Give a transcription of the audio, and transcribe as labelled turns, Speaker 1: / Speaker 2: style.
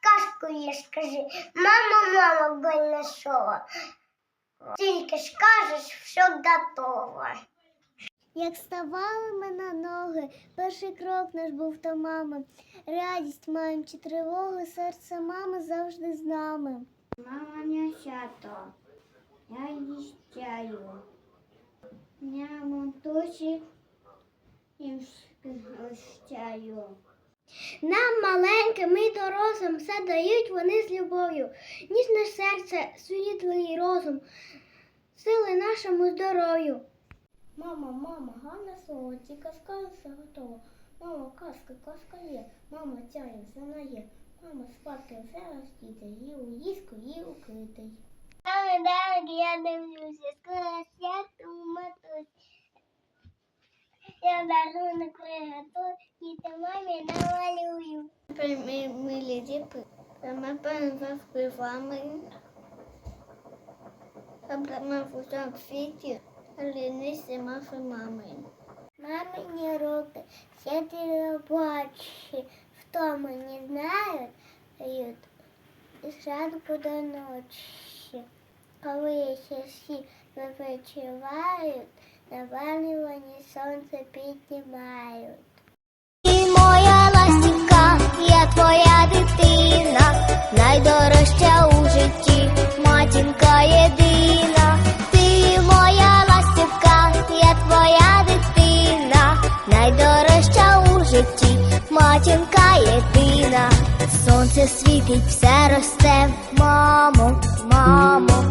Speaker 1: казку є, скажи. Мама, мама, больно що? Тільки ж кажеш, що готово. Як ставали ми на ноги, перший крок наш був до мами. Радість маємо чи тривогу, серце мами завжди з нами. Мама не свято, я їщаю. Я монтусі і гощаю. Нам маленьким і дорослим все дають вони з любов'ю. Ніжне серце, світлий розум, сили нашому здоров'ю. Мама, мама, гарне слово, ті казка все готово. Мама, казка, казка є, мама тяє, вона є. Мама спадки все ростіте, її у ліску, її укритий. Далі, далі, я дивлюся, скоро свято матусь. Я дарунок приготую, і ти мамі намалюю. Ми, милі діти, ми заспівами. Ми в усьому світі лінися наші мами. Мамині руки, сіді робочі, втому не знають, і зранку до ночі. Коли ще всі випочивають, на ванні сонце піднімають. Матінка єдина. Ти моя ластівка, я твоя дитина, найдорожча у житті, матінка єдина. Сонце світить, все росте, мамо, мамо.